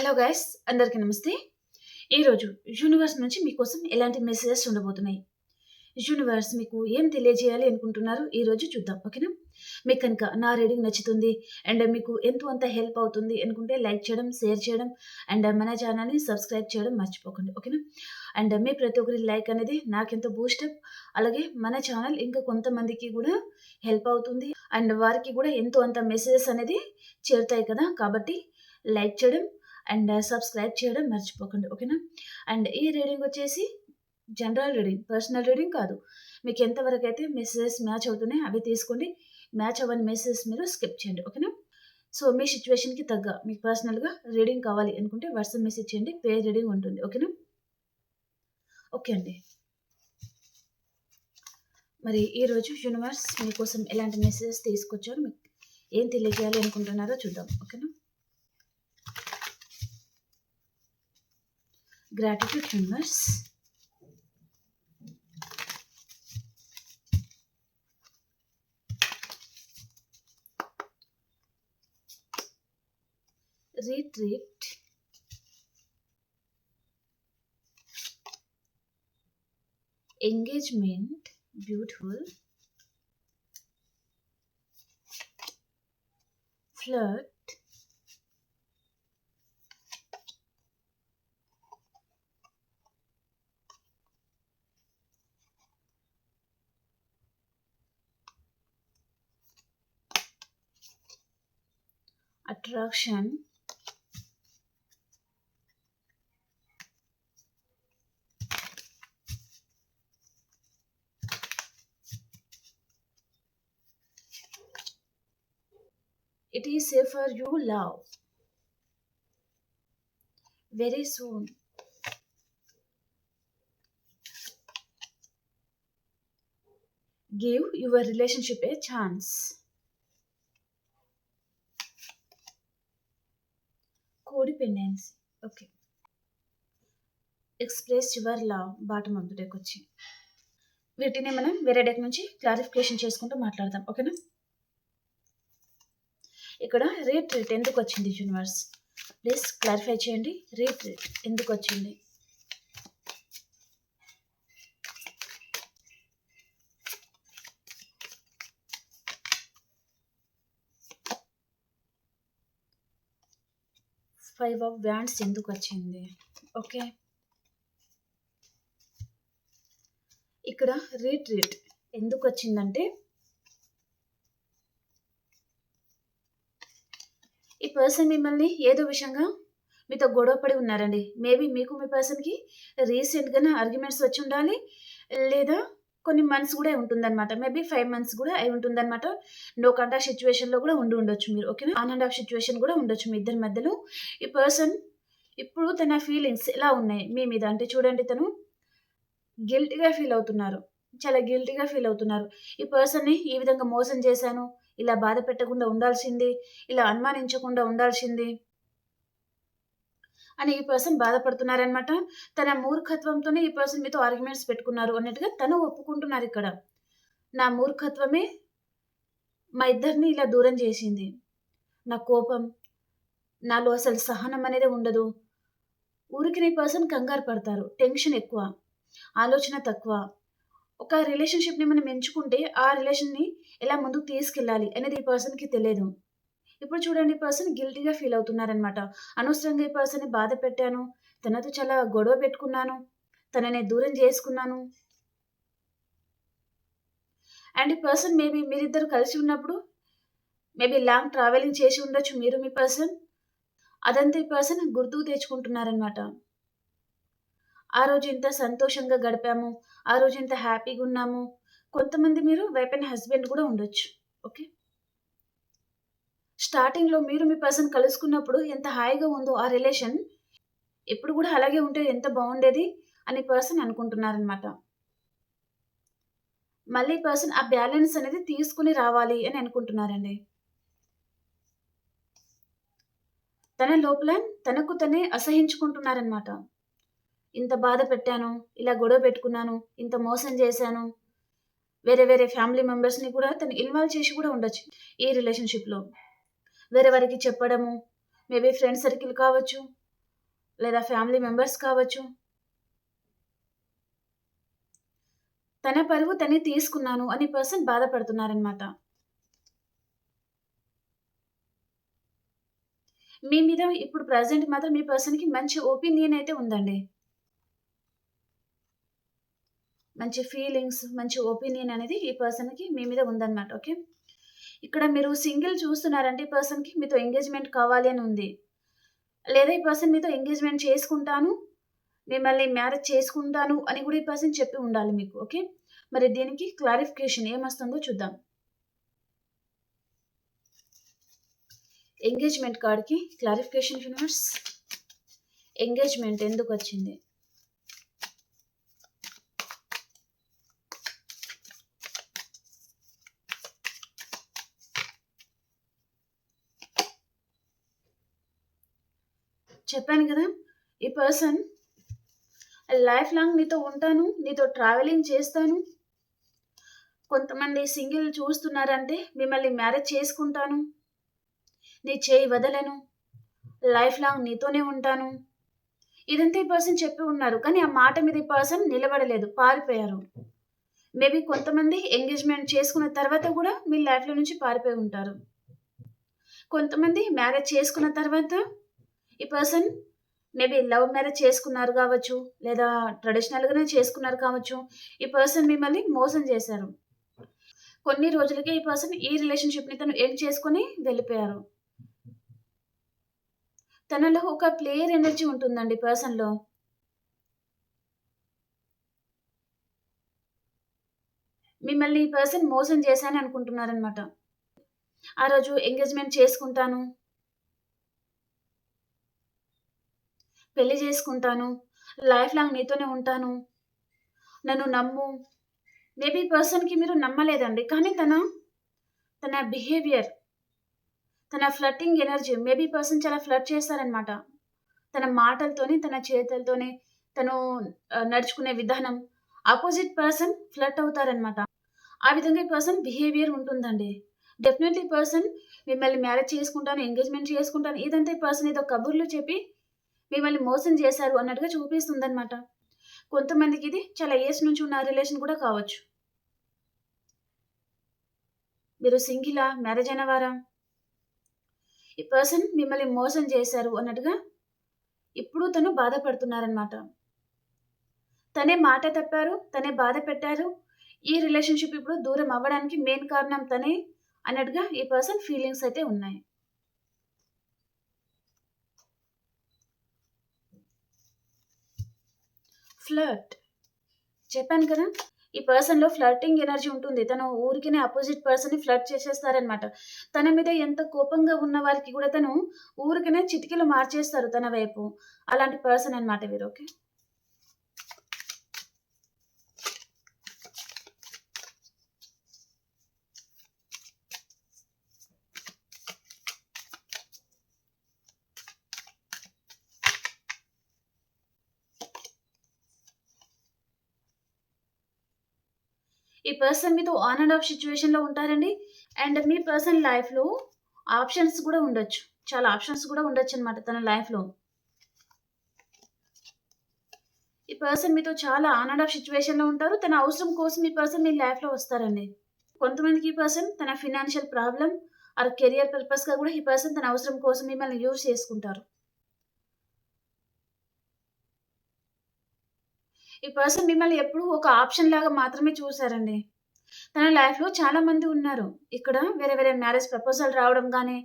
Hello guys అందరికీ నమస్తే. ఈరోజు యూనివర్స్ నుంచి మీకోసం ఎలాంటి మెసేజెస్ ఉండబోతున్నాయి? యూనివర్స్ మీకు ఏం తెలియజేయాలి అనుకుంటున్నారు? ఈరోజు చూద్దాం ఓకేనా? మీకు కనుక నా రీడింగ్ నచ్చుతుంది అండ్ మీకు ఎంతో అంత హెల్ప్ అవుతుంది అనుకుంటే లైక్ చేయడం షేర్ చేయడం అండ్ మన ఛానల్ని సబ్స్క్రైబ్ చేయడం మర్చిపోకండి ఓకేనా? అండ్ మీ ప్రతి ఒక్కరి లైక్ అనేది నాకెంతో బూస్టప్ అలాగే మన ఛానల్ ఇంకా కొంతమందికి కూడా హెల్ప్ అవుతుంది అండ్ వారికి కూడా ఎంతో అంత మెసేజెస్ అనేది చేరుతాయి కదా? కాబట్టి లైక్ చేయడం అండ్ సబ్స్క్రైబ్ చేయడం మర్చిపోకండి ఓకేనా? అండ్ ఈ రీడింగ్ వచ్చేసి జనరల్ రీడింగ్ పర్సనల్ రీడింగ్ కాదు. మీకు ఎంతవరకు అయితే మెసేజెస్ మ్యాచ్ అవుతున్నాయి అవి తీసుకోండి. మ్యాచ్ అవ్వని మెసేజెస్ మీరు స్కిప్ చేయండి ఓకేనా? సో మీ సిచ్యువేషన్కి తగ్గ మీకు పర్సనల్గా రీడింగ్ కావాలి అనుకుంటే వాట్సాప్ మెసేజ్ చేయండి పే రీడింగ్ ఉంటుంది ఓకేనా? ఓకే అండి. మరి ఈరోజు యూనివర్స్ మీకోసం ఎలాంటి మెసేజెస్ తీసుకొచ్చారో మీకు ఏం తెలియజేయాలి అనుకుంటున్నారో చూద్దాం ఓకేనా? Gratitude universe retreat. Engagement. Beautiful. Flirt attraction it is safer you love. Very soon. Give your relationship a chance codependency okay express your love bottom of the deck వచ్చి వీటిని మనం వేరే డెక్ నుంచి క్లారిఫికేషన్ చేసుకుంటూ మాట్లాడదాం ఓకేనా ఇక్కడ రేట్ ఎందుకు వచ్చింది యూనివర్స్ ప్లీజ్ క్లారిఫై చేయండి. రేట్ రేట్ ఎందుకు వచ్చింది? ఫైవ్ ఆఫ్ బ్యాండ్స్ ఎందుకు వచ్చింది? ఓకే. ఇక్కడ రీట్రీట్ ఎందుకు వచ్చిందంటే ఈ పర్సన్ మిమ్మల్ని ఏదో విషయంగా మీతో గొడవ పడి ఉన్నారండి. మేబీ మీకు మీ పర్సన్కి రీసెంట్గానే ఆర్గ్యుమెంట్స్ వచ్చి ఉండాలి లేదా కొన్ని మంత్స్ కూడా ఉంటుందన్నమాట. మేబీ ఫైవ్ మంత్స్ కూడా అయి ఉంటుందన్నమాట. నో కంటాక్ట్ సిచ్యువేషన్లో కూడా ఉండి ఉండొచ్చు మీరు ఓకేనా ఆన్ అండ్ ఆఫ్ సిచ్యువేషన్ కూడా ఉండొచ్చు మీ ఇద్దరి మధ్యలో. ఈ పర్సన్ ఇప్పుడు తన ఫీలింగ్స్ ఎలా ఉన్నాయి? మీ మీద అంటే చూడండి తను గిల్టీగా ఫీల్ అవుతున్నారు. చాలా గిల్టీగా ఫీల్ అవుతున్నారు. ఈ పర్సన్ని ఈ విధంగా మోసం చేశాను ఇలా బాధ పెట్టకుండా ఉండాల్సింది ఇలా అనుమానించకుండా ఉండాల్సింది. అని ఈ పర్సన్ బాధపడుతున్నారనమాట తన మూర్ఖత్వంతోనే ఈ పర్సన్ మీతో ఆర్గ్యుమెంట్స్ పెట్టుకున్నారు అన్నట్టుగా తను ఒప్పుకుంటున్నారు ఇక్కడ. నా మూర్ఖత్వమే మా ఇద్దరిని ఇలా దూరం చేసింది. నా కోపం నాలో అసలు సహనం అనేది ఉండదు. ఊరికి నీ పర్సన్ కంగారు పడతారు టెన్షన్ ఎక్కువ ఆలోచన తక్కువ. ఒక రిలేషన్షిప్ని మనం ఎంచుకుంటే ఆ రిలేషన్ని ఎలా ముందుకు తీసుకెళ్ళాలి అనేది ఈ పర్సన్కి తెలియదు. ఇప్పుడు చూడండి పర్సన్ గిల్టీగా ఫీల్ అవుతున్నారనమాట అనవసరంగా ఈ పర్సన్ని బాధ పెట్టాను. తనతో చాలా గొడవ పెట్టుకున్నాను. తనని దూరం చేసుకున్నాను. అండ్ ఈ పర్సన్ మేబీ మీరిద్దరు కలిసి ఉన్నప్పుడు మేబీ లాంగ్ ట్రావెలింగ్ చేసి ఉండొచ్చు మీరు మీ పర్సన్ అదంతా ఈ పర్సన్ గుర్తుకు తెచ్చుకుంటున్నారనమాట ఆ రోజు ఇంత సంతోషంగా గడిపాము. ఆ రోజు ఇంత హ్యాపీగా ఉన్నాము. కొంతమంది మీరు వైఫ్ అండ్ హస్బెండ్ కూడా ఉండొచ్చు. ఓకే స్టార్టింగ్లో మీరు మీ పర్సన్ కలుసుకున్నప్పుడు ఎంత హాయిగా ఉందో ఆ రిలేషన్ ఎప్పుడు కూడా అలాగే ఉంటే ఎంత బాగుండేది అని పర్సన్ అనుకుంటున్నారనమాట మళ్ళీ పర్సన్ ఆ బ్యాలెన్స్ అనేది తీసుకుని రావాలి అని అనుకుంటున్నారండి. తన లోపల తనకు తనే అసహించుకుంటున్నారనమాట ఇంత బాధ పెట్టాను ఇలా గొడవ పెట్టుకున్నాను ఇంత మోసం చేశాను. వేరే వేరే ఫ్యామిలీ మెంబర్స్ని కూడా తను ఇన్వాల్వ్ చేసి కూడా ఉండొచ్చు ఈ రిలేషన్షిప్లో. వేరే వారికి చెప్పడము మేబీ ఫ్రెండ్ సర్కిల్ కావచ్చు లేదా ఫ్యామిలీ మెంబర్స్ కావచ్చు. తన పరువు తనే తీసుకున్నాను అని పర్సన్ బాధపడుతున్నారనమాట మీ మీద ఇప్పుడు ప్రజెంట్ మాత్రం మీ పర్సన్కి మంచి ఒపీనియన్ అయితే ఉందండి. మంచి ఫీలింగ్స్ మంచి ఒపీనియన్ అనేది ఈ పర్సన్కి మీ మీద ఉందన్నమాట ఓకే? ఇక్కడ మీరు సింగిల్ చూస్తున్నారంటే ఈ పర్సన్కి మీతో ఎంగేజ్మెంట్ కావాలి అని ఉంది. లేదా ఈ పర్సన్ మీతో ఎంగేజ్మెంట్ చేసుకుంటాను మిమ్మల్ని మ్యారేజ్ చేసుకుంటాను అని కూడా ఈ పర్సన్ చెప్పి ఉండాలి మీకు ఓకే? మరి దీనికి క్లారిఫికేషన్ ఏమొస్తుందో చూద్దాం. ఎంగేజ్మెంట్ కార్డ్కి క్లారిఫికేషన్ యూనివర్స్. ఎంగేజ్మెంట్ ఎందుకు వచ్చింది? చెప్పాను కదా ఈ పర్సన్ లైఫ్ లాంగ్ నీతో ఉంటాను నీతో ట్రావెలింగ్ చేస్తాను కొంతమంది సింగిల్ చూస్తున్నారంటే మిమ్మల్ని మ్యారేజ్ చేసుకుంటాను నీ చేయి వదలను లైఫ్ లాంగ్ నీతోనే ఉంటాను. ఇదంతా ఈ పర్సన్ చెప్పి ఉన్నారు కానీ ఆ మాట మీద ఈ పర్సన్ నిలబడలేదు పారిపోయారు. మేబీ కొంతమంది ఎంగేజ్మెంట్ చేసుకున్న తర్వాత కూడా మీ లైఫ్లో నుంచి పారిపోయి ఉంటారు. కొంతమంది మ్యారేజ్ చేసుకున్న తర్వాత ఈ పర్సన్ మేబీ లవ్ మ్యారేజ్ చేసుకున్నారు కావచ్చు లేదా ట్రెడిషనల్గానే చేసుకున్నారు కావచ్చు ఈ పర్సన్ మిమ్మల్ని మోసం చేశారు. కొన్ని రోజులకే ఈ పర్సన్ ఈ రిలేషన్షిప్ని తను ఎండ్ చేసుకొని వెళ్ళిపోయారు. తనలో ఒక ప్లేయర్ ఎనర్జీ ఉంటుందండి పర్సన్లో మిమ్మల్ని ఈ పర్సన్ మోసం చేశాను అనుకుంటున్నారనమాట ఆ రోజు ఎంగేజ్మెంట్ చేసుకుంటాను పెళ్ళి చేసుకుంటాను. లైఫ్ లాంగ్ నీతోనే ఉంటాను. నన్ను నమ్ము. మేబీ పర్సన్కి మీరు నమ్మలేదండి. కానీ తన తన బిహేవియర్ తన ఫ్లట్టింగ్ ఎనర్జీ మేబీ పర్సన్ చాలా ఫ్లట్ చేస్తారనమాట తన మాటలతోని తన చేతులతోని తను నడుచుకునే విధానం. ఆపోజిట్ పర్సన్ ఫ్లట్ అవుతారనమాట ఆ విధంగా ఈ పర్సన్ బిహేవియర్ ఉంటుందండి. డెఫినెట్లీ పర్సన్ మిమ్మల్ని మ్యారేజ్ చేసుకుంటాను ఎంగేజ్మెంట్ చేసుకుంటాను ఇదంతా పర్సన్ ఏదో కబుర్లు చెప్పి మిమ్మల్ని మోసం చేశారు అన్నట్టుగా చూపిస్తుందన్నమాట. కొంతమందికి ఇది చాలా ఇయర్స్ నుంచి ఉన్న రిలేషన్ కూడా కావచ్చు. మీరు సింగిలా మ్యారేజ్ అయిన వారా? ఈ పర్సన్ మిమ్మల్ని మోసం చేశారు అన్నట్టుగా ఇప్పుడు తను బాధపడుతున్నారనమాట తనే మాట తప్పారు తనే బాధ పెట్టారు. ఈ రిలేషన్షిప్ ఇప్పుడు దూరం అవ్వడానికి మెయిన్ కారణం తనే అన్నట్టుగా ఈ పర్సన్ ఫీలింగ్స్ అయితే ఉన్నాయి. ఫ్లర్ట్. చెప్పాను కదా ఈ పర్సన్లో ఫ్లర్టింగ్ ఎనర్జీ ఉంటుంది. తను ఊరికినే అపోజిట్ పర్సన్ని ఫ్లర్ట్ చేసేస్తారనమాట తన మీద ఎంత కోపంగా ఉన్న వారికి కూడా తను ఊరికనే చిటికలు మార్చేస్తారు తన వైపు. అలాంటి పర్సన్ అనమాట వీరు ఓకే ఈ పర్సన్ మీతో ఆన్ అండ్ ఆఫ్ సిచ్యువేషన్లో ఉంటారండి. అండ్ మీ పర్సన్ లైఫ్లో ఆప్షన్స్ కూడా ఉండొచ్చు. చాలా ఆప్షన్స్ కూడా ఉండొచ్చు అనమాట తన లైఫ్లో ఈ పర్సన్ మీతో చాలా ఆన్ అండ్ ఆఫ్ సిచ్యువేషన్లో ఉంటారు. తన అవసరం కోసం ఈ పర్సన్ మీ లైఫ్లో వస్తారండి. కొంతమందికి ఈ పర్సన్ తన ఫినాన్షియల్ ప్రాబ్లం ఆర్ కెరియర్ పర్పస్గా కూడా ఈ పర్సన్ తన అవసరం కోసం మిమ్మల్ని యూజ్ చేసుకుంటారు. ఈ పర్సన్ మిమ్మల్ని ఎప్పుడు ఒక ఆప్షన్ లాగా మాత్రమే చూసారండి తన లైఫ్లో చాలా మంది ఉన్నారు. ఇక్కడ వేరే వేరే మ్యారేజ్ ప్రపోజల్ రావడం కానీ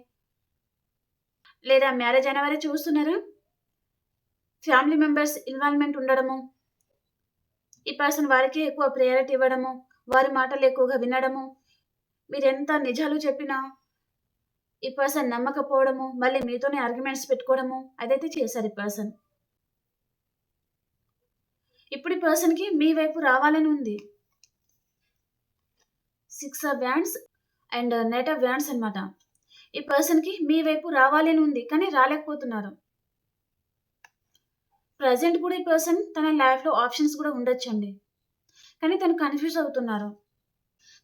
లేదా మ్యారేజ్ అయిన వారే చూస్తున్నారా? ఫ్యామిలీ మెంబర్స్ ఇన్వాల్వ్మెంట్ ఉండడము ఈ పర్సన్ వారికి ఎక్కువ ప్రయారిటీ ఇవ్వడము వారి మాటలు ఎక్కువగా వినడము మీరు ఎంత నిజాలు చెప్పినా ఈ పర్సన్ నమ్మకపోవడము మళ్ళీ మీతోనే ఆర్గ్యుమెంట్స్ పెట్టుకోవడము అదైతే చేశారు ఈ పర్సన్ ఇప్పుడు ఈ పర్సన్కి మీ వైపు రావాలని ఉంది. Six of wands and knight of wands అనమాట ఈ పర్సన్కి మీ వైపు రావాలని ఉంది కానీ రాలేకపోతున్నారు. ప్రజెంట్ కూడా ఈ పర్సన్ తన లైఫ్లో ఆప్షన్స్ కూడా ఉండొచ్చండి. కానీ తను కన్ఫ్యూజ్ అవుతున్నారు.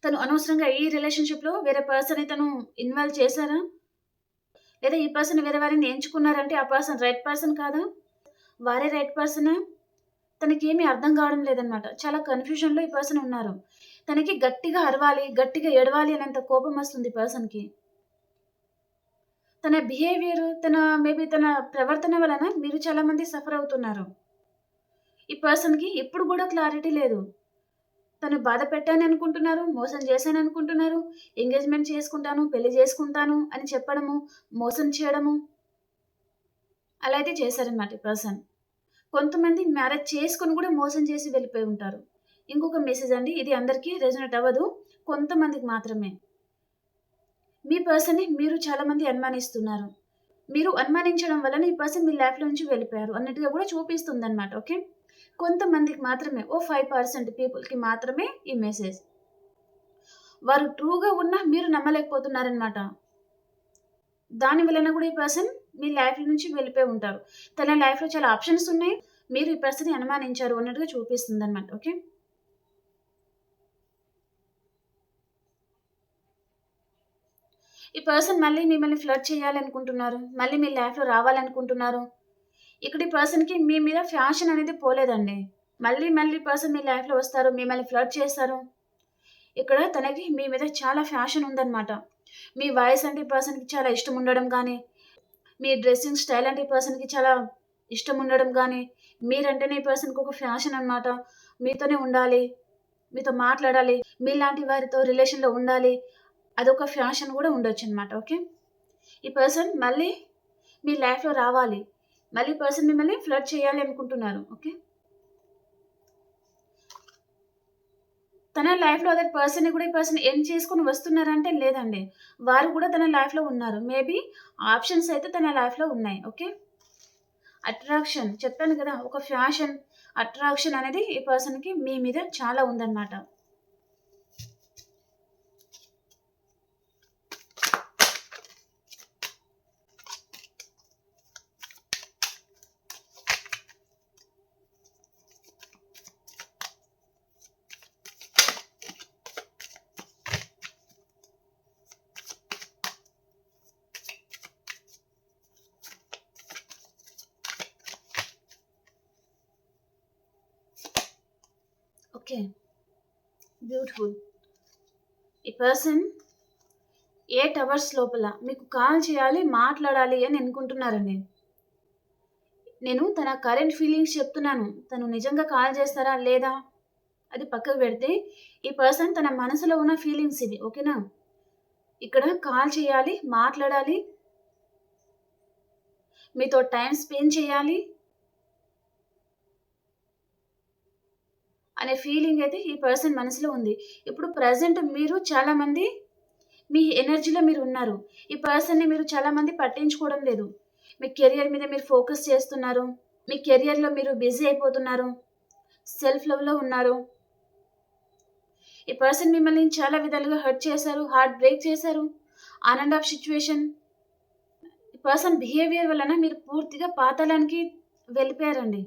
తను అనవసరంగా ఈ రిలేషన్షిప్లో వేరే పర్సన్ తను ఇన్వాల్వ్ చేశారా? లేదా ఈ పర్సన్ వేరే వారిని ఎంచుకున్నారంటే ఆ పర్సన్ రైట్ పర్సన్ కాదా? వారే రైట్ పర్సనా? తనకి ఏమీ అర్థం కావడం లేదనమాట చాలా కన్ఫ్యూజన్లో ఈ పర్సన్ ఉన్నారు. తనకి గట్టిగా అరవాలి గట్టిగా ఎడవాలి అనేంత కోపం వస్తుంది పర్సన్కి తన బిహేవియర్ తన మేబీ తన ప్రవర్తన వలన మీరు చాలామంది సఫర్ అవుతున్నారు. ఈ పర్సన్కి ఇప్పుడు కూడా క్లారిటీ లేదు. తను బాధ పెట్టాను అనుకుంటున్నారు మోసం చేశాను అనుకుంటున్నారు ఎంగేజ్మెంట్ చేసుకుంటాను పెళ్ళి చేసుకుంటాను అని చెప్పడము మోసం చేయడము అలా అయితే చేశారనమాట ఈ పర్సన్ కొంతమంది మ్యారేజ్ చేసుకుని కూడా మోసం చేసి వెళ్ళిపోయి ఉంటారు. ఇంకొక మెసేజ్ అండి ఇది అందరికీ రెజనేట్ అవ్వదు కొంతమందికి మాత్రమే. మీ పర్సన్ని మీరు చాలామంది అనుమానిస్తున్నారు. మీరు అనుమానించడం వలన ఈ పర్సన్ మీ లైఫ్లో నుంచి వెళ్ళిపోయారు అన్నట్టుగా కూడా చూపిస్తుంది అనమాట ఓకే కొంతమందికి మాత్రమే ఓ ఫైవ్ పర్సెంట్ పీపుల్కి మాత్రమే ఈ మెసేజ్ వారు ట్రూగా ఉన్నా మీరు నమ్మలేకపోతున్నారనమాట దాని వలన కూడా ఈ పర్సన్ మీ లైఫ్ నుంచి వెళ్ళిపోయి ఉంటారు. తన లైఫ్లో చాలా ఆప్షన్స్ ఉన్నాయి. మీరు ఈ పర్సన్ అనుమానించారు అన్నట్టుగా చూపిస్తుంది అనమాట ఓకే? ఈ పర్సన్ మళ్ళీ మిమ్మల్ని ఫ్లడ్ చేయాలనుకుంటున్నారు. మళ్ళీ మీ లైఫ్లో రావాలనుకుంటున్నారు. ఇక్కడ ఈ పర్సన్కి మీ మీద ఫ్యాషన్ అనేది పోలేదండి. మళ్ళీ మళ్ళీ పర్సన్ మీ లైఫ్లో వస్తారు మిమ్మల్ని ఫ్లడ్ చేస్తారు. ఇక్కడ తనకి మీ మీద చాలా ఫ్యాషన్ ఉందన్నమాట. మీ వాయిస్ అంటే పర్సన్కి చాలా ఇష్టం ఉండడం కానీ మీ డ్రెస్సింగ్ స్టైల్ అంటే ఈ పర్సన్కి చాలా ఇష్టం ఉండడం కానీ మీరంటేనే ఈ పర్సన్కి ఒక ఫ్యాషన్ అనమాట మీతోనే ఉండాలి మీతో మాట్లాడాలి మీలాంటి వారితో రిలేషన్లో ఉండాలి అదొక ఫ్యాషన్ కూడా ఉండొచ్చు అనమాట ఓకే? ఈ పర్సన్ మళ్ళీ మీ లైఫ్లో రావాలి మళ్ళీ పర్సన్ మిమ్మల్ని ఫ్లడ్ చేయాలి అనుకుంటున్నారు ఓకే? తన లైఫ్లో అదే పర్సన్ కూడా ఈ పర్సన్ ఏం చేసుకుని వస్తున్నారంటే లేదండి. వారు కూడా తన లైఫ్లో ఉన్నారు. మేబీ ఆప్షన్స్ అయితే తన లైఫ్లో ఉన్నాయి. ఓకే? అట్రాక్షన్. చెప్పాను కదా ఒక ఫ్యాషన్ అట్రాక్షన్ అనేది ఈ పర్సన్కి మీ మీద చాలా ఉందన్నమాట ఓకే బ్యూటిఫుల్. ఈ పర్సన్ ఎయిట్ అవర్స్ లోపల మీకు కాల్ చేయాలి మాట్లాడాలి అని అనుకుంటున్నారండి. నేను తన కరెంట్ ఫీలింగ్స్ చెప్తున్నాను. తను నిజంగా కాల్ చేస్తారా లేదా? అది పక్కకు పెడితే ఈ పర్సన్ తన మనసులో ఉన్న ఫీలింగ్స్ ఇది ఓకేనా? ఇక్కడ కాల్ చేయాలి మాట్లాడాలి. మీతో టైం స్పెండ్ చేయాలి. అనే ఫీలింగ్ అయితే ఈ పర్సన్ మనసులో ఉంది. ఇప్పుడు ప్రజెంట్ మీరు చాలామంది మీ ఎనర్జీలో మీరు ఉన్నారు. ఈ పర్సన్ని మీరు చాలామంది పట్టించుకోవడం లేదు. మీ కెరియర్ మీద మీరు ఫోకస్ చేస్తున్నారు. మీ కెరియర్లో మీరు బిజీ అయిపోతున్నారు. సెల్ఫ్ లవ్లో ఉన్నారు. ఈ పర్సన్ మిమ్మల్ని చాలా విధాలుగా హర్ట్ చేశారు హార్ట్ బ్రేక్ చేశారు. ఆన్ అండ్ ఆఫ్ సిచ్యువేషన్ ఈ పర్సన్ బిహేవియర్ వలన మీరు పూర్తిగా పాతాళానికి వెళ్ళిపోయారండి.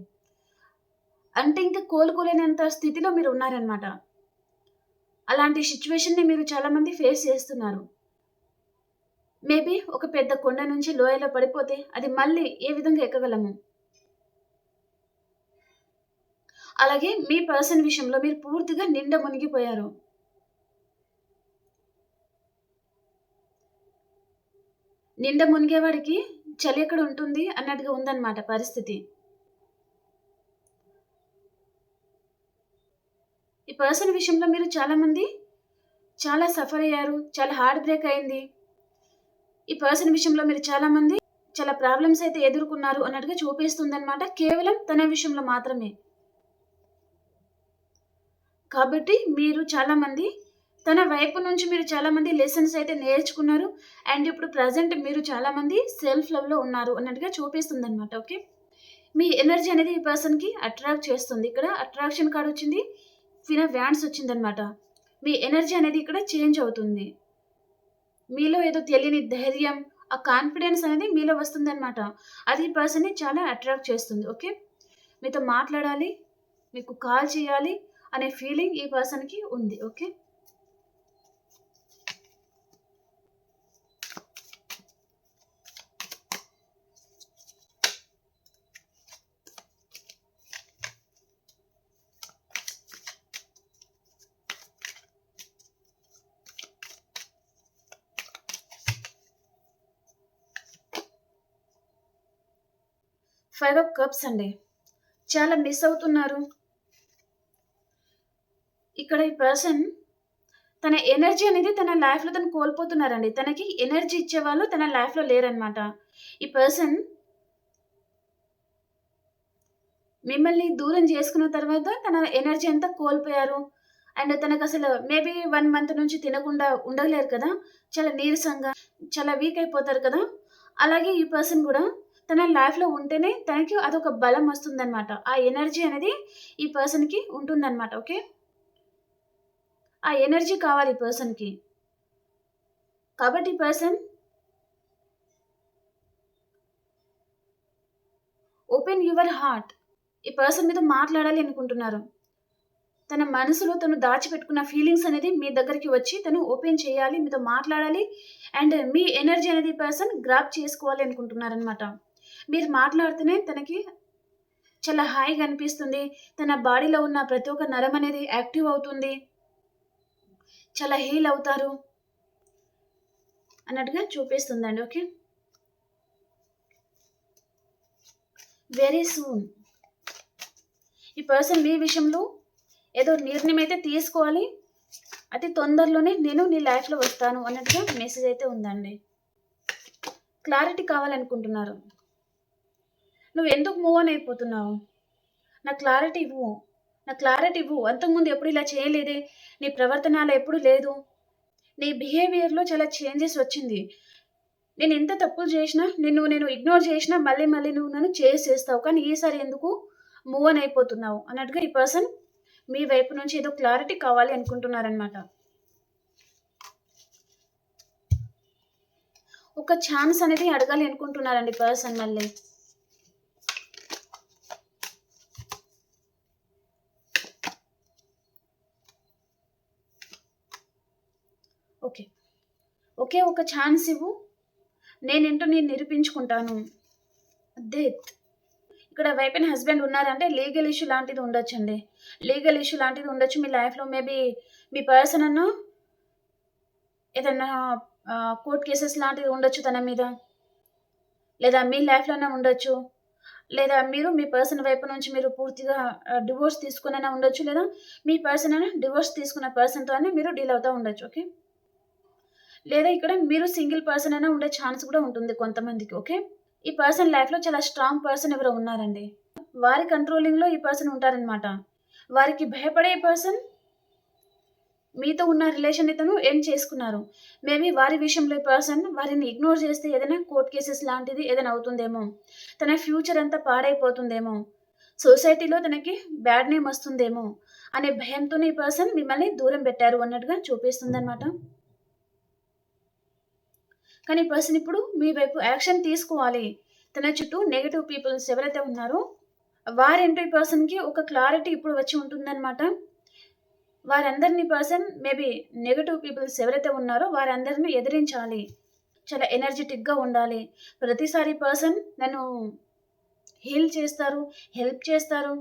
అంటే ఇంకా కోలుకోలేనంత స్థితిలో మీరు ఉన్నారనమాట అలాంటి సిచ్యువేషన్ని మీరు చాలామంది ఫేస్ చేస్తున్నారు. మేబీ ఒక పెద్ద కొండ నుంచి లోయలో పడిపోతే అది మళ్ళీ ఏ విధంగా ఎక్కగలము? అలాగే మీ పర్సన్ విషయంలో మీరు పూర్తిగా నిండా మునిగిపోయారు. నిండా మునిగేవాడికి చలి ఎక్కడ ఉంటుంది అన్నట్టుగా ఉందన్నమాట పరిస్థితి. పర్సన్ విషయంలో మీరు చాలామంది చాలా సఫర్ అయ్యారు చాలా హార్ట్ బ్రేక్ అయింది. ఈ పర్సన్ విషయంలో మీరు చాలామంది చాలా ప్రాబ్లమ్స్ అయితే ఎదుర్కొన్నారు అన్నట్టుగా చూపిస్తుంది అనమాట కేవలం తన విషయంలో మాత్రమే. కాబట్టి మీరు చాలామంది తన వైపు నుంచి మీరు చాలామంది లెసన్స్ అయితే నేర్చుకున్నారు. అండ్ ఇప్పుడు ప్రజెంట్ మీరు చాలామంది సెల్ఫ్ లవ్లో ఉన్నారు అన్నట్టుగా చూపిస్తుంది అనమాట ఓకే? మీ ఎనర్జీ అనేది ఈ పర్సన్కి అట్రాక్ట్ చేస్తుంది. ఇక్కడ అట్రాక్షన్ కార్డ్ వచ్చింది. ఫిన వ్యాండ్స్ వచ్చిందనమాట మీ ఎనర్జీ అనేది ఇక్కడ చేంజ్ అవుతుంది. మీలో ఏదో తెలియని ధైర్యం ఆ కాన్ఫిడెన్స్ అనేది మీలో వస్తుందన్నమాట. అది పర్సన్ని చాలా అట్రాక్ట్ చేస్తుంది ఓకే? మీతో మాట్లాడాలి మీకు కాల్ చేయాలి అనే ఫీలింగ్ ఈ పర్సన్కి ఉంది ఓకే? ఫైవ్ ఆఫ్ కప్స్ అండి. చాలా మిస్ అవుతున్నారు. ఇక్కడ ఈ పర్సన్ తన ఎనర్జీ అనేది తన లైఫ్లో తను కోల్పోతున్నారండి. తనకి ఎనర్జీ ఇచ్చేవాళ్ళు తన లైఫ్లో లేరనమాట ఈ పర్సన్ మిమ్మల్ని దూరం చేసుకున్న తర్వాత తన ఎనర్జీ అంతా కోల్పోయారు. అండ్ తనకు అసలు మేబీ వన్ మంత్ నుంచి తినకుండా ఉండలేరు కదా. చాలా నీరసంగా చాలా వీక్ అయిపోతారు కదా. అలాగే ఈ పర్సన్ కూడా తన లైఫ్లో ఉంటేనే తనకి అదొక బలం వస్తుందన్నమాట. ఆ ఎనర్జీ అనేది ఈ పర్సన్కి ఉంటుందన్నమాట ఓకే ఆ ఎనర్జీ కావాలి ఈ పర్సన్కి కాబట్టి ఈ పర్సన్ ఓపెన్ యువర్ హార్ట్ ఈ పర్సన్ మీద మాట్లాడాలి అనుకుంటున్నారు. తన మనసులో తను దాచిపెట్టుకున్న ఫీలింగ్స్ అనేది మీ దగ్గరికి వచ్చి తను ఓపెన్ చేయాలి మీతో మాట్లాడాలి అండ్ మీ ఎనర్జీ అనేది పర్సన్ గ్రాప్ చేసుకోవాలి అనుకుంటున్నారనమాట మీరు మాట్లాడితేనే తనకి చాలా హాయిగా అనిపిస్తుంది. తన బాడీలో ఉన్న ప్రతి ఒక్క నరం అనేది యాక్టివ్ అవుతుంది. చాలా హీల్ అవుతారు అన్నట్టుగా చూపిస్తుందండి ఓకే? Very soon. ఈ పర్సన్ మీ విషయంలో ఏదో నిర్ణయం అయితే తీసుకోవాలి. అతి తొందరలోనే నేను నీ లైఫ్లో వస్తాను అన్నట్టుగా మెసేజ్ అయితే ఉందండి. క్లారిటీ కావాలనుకుంటున్నారు. నువ్వు ఎందుకు మూవ్ ఆన్ అయిపోతున్నావు? నా క్లారిటీ ఇవ్వు. నా క్లారిటీ ఇవ్వు. అంతకుముందు ఎప్పుడు ఇలా చేయలేదే? నీ ప్రవర్తనలో ఎప్పుడు లేదు? నీ బిహేవియర్లో చాలా చేంజెస్ వచ్చింది. నేను ఎంత తప్పులు చేసినా నిన్ను నేను ఇగ్నోర్ చేసినా మళ్ళీ మళ్ళీ నువ్వు నన్ను చేసేస్తావు కానీ ఈసారి ఎందుకు మూవ్ ఆన్ అయిపోతున్నావు? అన్నట్టుగా ఈ పర్సన్ మీ వైపు నుంచి ఏదో క్లారిటీ కావాలి అనుకుంటున్నారనమాట ఒక ఛాన్స్ అనేది అడగాలి అనుకుంటున్నారండి పర్సన్ మళ్ళీ. ఓకే. ఒకే ఒక ఛాన్స్ ఇవ్వు. నేనేంటో నేను నిరూపించుకుంటాను. డెత్. ఇక్కడ వైఫ్ అండ్ హస్బెండ్ ఉన్నారంటే లీగల్ ఇష్యూ లాంటిది ఉండొచ్చండి. లీగల్ ఇష్యూ లాంటిది ఉండొచ్చు మీ లైఫ్లో. మేబీ మీ పర్సన్ అన్న ఏదన్నా కోర్ట్ కేసెస్ లాంటిది ఉండొచ్చు తన మీద. లేదా మీ లైఫ్లోనే ఉండొచ్చు. లేదా మీరు మీ పర్సన్ వైపు నుంచి మీరు పూర్తిగా డివోర్స్ తీసుకునైనా ఉండొచ్చు. లేదా మీ పర్సన్ అయినా డివోర్స్ తీసుకున్న పర్సన్తో మీరు డీల్ అవుతూ ఉండొచ్చు. ఓకే? లేదా ఇక్కడ మీరు సింగిల్ పర్సన్ అయినా ఉండే ఛాన్స్ కూడా ఉంటుంది కొంతమందికి ఓకే? ఈ పర్సన్ లైఫ్లో చాలా స్ట్రాంగ్ పర్సన్ ఎవరో ఉన్నారండి. వారి కంట్రోలింగ్లో ఈ పర్సన్ ఉంటారనమాట వారికి భయపడే పర్సన్ మీతో ఉన్న రిలేషన్ ఇతను ఎండ్ చేసుకున్నారు. మేబీ వారి విషయంలో పర్సన్ వారిని ఇగ్నోర్ చేస్తే ఏదైనా కోర్ట్ కేసెస్ లాంటిది ఏదైనా అవుతుందేమో? తన ఫ్యూచర్ అంతా పాడైపోతుందేమో? సొసైటీలో తనకి బ్యాడ్ నేమ్ వస్తుందేమో? అనే భయంతోనే ఈ పర్సన్ మిమ్మల్ని దూరం పెట్టారు అన్నట్టుగా చూపిస్తుంది అనమాట కానీ పర్సన్ ఇప్పుడు మీ వైపు యాక్షన్ తీసుకోవాలి. తన చుట్టూ నెగిటివ్ పీపుల్స్ ఎవరైతే ఉన్నారో వారేంటో ఈ పర్సన్కి ఒక క్లారిటీ ఇప్పుడు వచ్చి ఉంటుందన్నమాట. వారందరినీ పర్సన్ మేబీ నెగిటివ్ పీపుల్స్ ఎవరైతే ఉన్నారో వారందరినీ ఎదిరించాలి. చాలా ఎనర్జెటిక్గా ఉండాలి. ప్రతిసారి పర్సన్ నన్ను హీల్ చేస్తారు హెల్ప్ చేస్తారు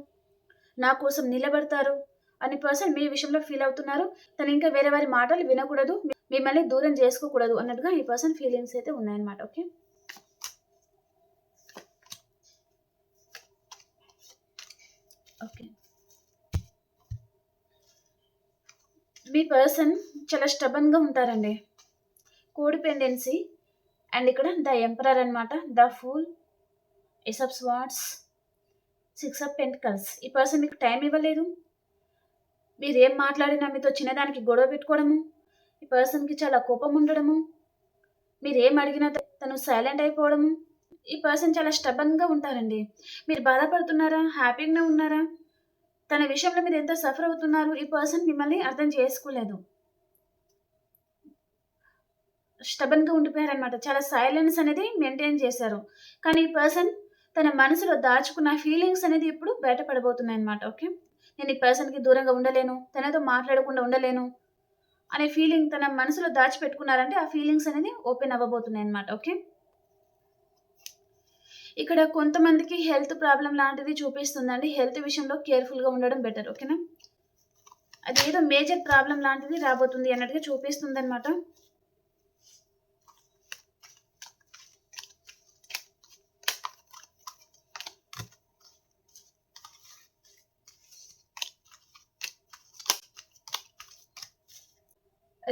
నా కోసం నిలబడతారు అని పర్సన్ మీ విషయంలో ఫీల్ అవుతున్నారు. తను ఇంకా వేరే వారి మాటలు వినకూడదు. మిమ్మల్ని దూరం చేసుకోకూడదు అన్నట్టుగా ఈ పర్సన్ ఫీలింగ్స్ అయితే ఉన్నాయన్నమాట ఓకే ఓకే మీ పర్సన్ చాలా స్టబన్గా ఉంటారండి. కోడిపెండెన్సీ అండ్ ఇక్కడ ద ఎంపరర్ అనమాట the fool ace of swords six of pentacles ఈ పర్సన్ మీకు టైం ఇవ్వలేదు. మీరు ఏం మాట్లాడినా మీతో చిన్నదానికి గొడవ పెట్టుకోవడము ఈ పర్సన్కి చాలా కోపం ఉండడము మీరు ఏం అడిగినా తను సైలెంట్ అయిపోవడము. ఈ పర్సన్ చాలా స్టబన్గా ఉంటారండి. మీరు బాధపడుతున్నారా? హ్యాపీగానే ఉన్నారా? తన విషయంలో మీరు ఎంత సఫర్ అవుతున్నారు? ఈ పర్సన్ మిమ్మల్ని అర్థం చేసుకోలేదు. స్టబన్గా ఉండిపోయారనమాట చాలా సైలెన్స్ అనేది మెయింటైన్ చేశారు. కానీ ఈ పర్సన్ తన మనసులో దాచుకున్న ఫీలింగ్స్ అనేది ఇప్పుడు బయటపడబోతున్నాయి అనమాట ఓకే? నేను ఈ పర్సన్కి దూరంగా ఉండలేను. తనతో మాట్లాడకుండా ఉండలేను. అనే ఫీలింగ్ తన మనసులో దాచిపెట్టుకున్నారంటే ఆ ఫీలింగ్స్ అనేది ఓపెన్ అవ్వబోతున్నాయి అనమాట ఓకే? ఇక్కడ కొంతమందికి హెల్త్ ప్రాబ్లం లాంటిది చూపిస్తుందండి. హెల్త్ విషయంలో కేర్ఫుల్గా ఉండడం బెటర్ ఓకేనా? అది ఏదో మేజర్ ప్రాబ్లం లాంటిది రాబోతుంది అన్నట్టుగా చూపిస్తుంది అనమాట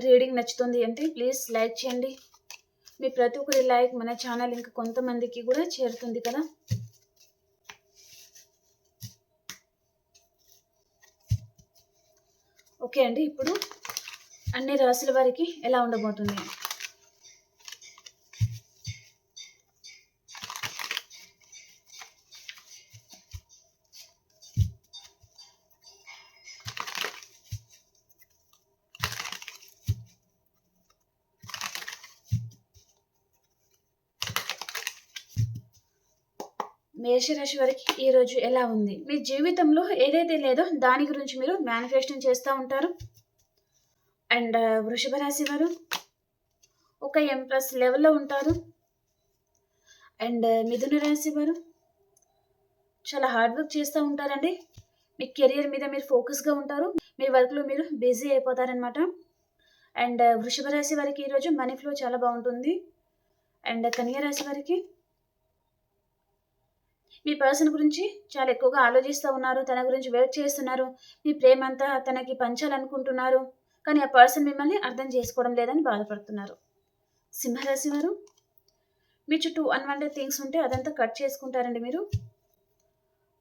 రీడింగ్ నచ్చుతుంది అంటే ప్లీజ్ లైక్ చేయండి. మీ ప్రతి ఒక్కరి లైక్ మన ఛానల్ ఇంకా కొంతమందికి కూడా చేరుతుంది కదా. ఓకే అండి ఇప్పుడు అన్ని రాసుల వారికి ఎలా ఉండబోతుంది? మేషరాశి వారికి ఈరోజు ఎలా ఉంది? మీ జీవితంలో ఏదైతే లేదో దాని గురించి మీరు మేనిఫెస్టింగ్ చేస్తూ ఉంటారు. అండ్ వృషభ రాశి వారు ఒక ఎంప్రెస్ లెవెల్లో ఉంటారు. అండ్ మిథున రాశి వారు చాలా హార్డ్ వర్క్ చేస్తూ ఉంటారండి. మీ కెరియర్ మీద మీరు ఫోకస్గా ఉంటారు. మీ వర్క్లో మీరు బిజీ అయిపోతారనమాట అండ్ వృషభ రాశి వారికి ఈరోజు మనీ ఫ్లో చాలా బాగుంటుంది. అండ్ కన్యా రాశి వారికి మీ పర్సన్ గురించి చాలా ఎక్కువగా ఆలోచిస్తూ ఉన్నారు తన గురించి వెయిట్ చేస్తున్నారు. మీ ప్రేమ అంతా తనకి పంచాలనుకుంటున్నారు. కానీ ఆ పర్సన్ మిమ్మల్ని అర్థం చేసుకోవడం లేదని బాధపడుతున్నారు. సింహరాశి వారు మీ చుట్టూ అన్వాంటెడ్ థింగ్స్ ఉంటే అదంతా కట్ చేసుకుంటారండి మీరు.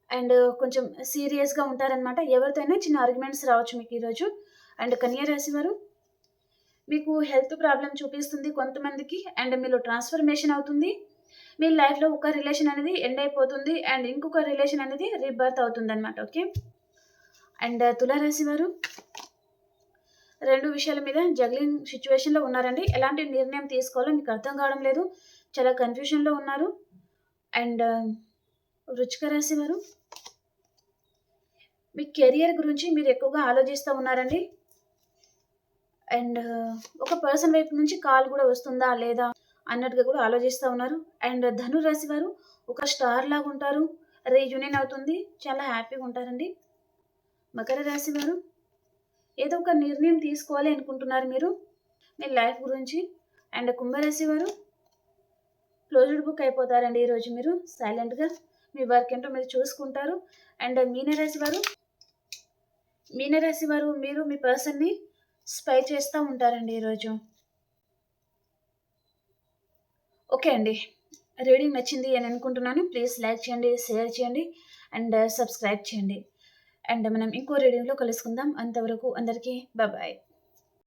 అండ్ కొంచెం సీరియస్గా ఉంటారనమాట ఎవరితోనైనా చిన్న ఆర్గ్యుమెంట్స్ రావచ్చు మీకు ఈరోజు. అండ్ కన్యా రాశి వారు మీకు హెల్త్ ప్రాబ్లం చూపిస్తుంది కొంతమందికి. అండ్ మీలో ట్రాన్స్ఫర్మేషన్ అవుతుంది. మీ లైఫ్లో ఒక రిలేషన్ అనేది ఎండ్ అయిపోతుంది అండ్ ఇంకొక రిలేషన్ అనేది రీబర్త్ అవుతుంది అనమాట ఓకే? అండ్ తులారాశి వారు రెండు విషయాల మీద జగ్లింగ్ సిచ్యువేషన్లో ఉన్నారండి. ఎలాంటి నిర్ణయం తీసుకోవాలో మీకు అర్థం కావడం లేదు. చాలా కన్ఫ్యూషన్లో ఉన్నారు. అండ్ వృచ్చిక రాశి వారు మీ కెరియర్ గురించి మీరు ఎక్కువగా ఆలోచిస్తూ ఉన్నారండి. అండ్ ఒక పర్సన్ వైపు నుంచి కాల్ కూడా వస్తుందా లేదా? అన్నట్టుగా కూడా ఆలోచిస్తూ ఉన్నారు. అండ్ ధను రాశి వారు ఒక స్టార్ లాగా ఉంటారు. రీయూనియన్ అవుతుంది. చాలా హ్యాపీగా ఉంటారండి. మకర రాశి వారు ఏదో ఒక నిర్ణయం తీసుకోవాలి అనుకుంటున్నారు మీరు మీ లైఫ్ గురించి. అండ్ కుంభరాశి వారు క్లోజ్డ్ బుక్ అయిపోతారండి ఈరోజు మీరు. సైలెంట్గా మీ వర్క్ ఏంటో మీరు చూసుకుంటారు. అండ్ మీనరాశి వారు మీనరాశి వారు మీరు మీ పర్సన్ని స్పై చేస్తూ ఉంటారండి ఈరోజు. ఓకే అండి. రీడింగ్ నచ్చింది అని అనుకుంటున్నాను. ప్లీజ్ లైక్ చేయండి షేర్ చేయండి అండ్ సబ్స్క్రైబ్ చేయండి. అండ్ మనం ఇంకో రీడింగ్లో కలుసుకుందాం. అంతవరకు అందరికీ బాయ్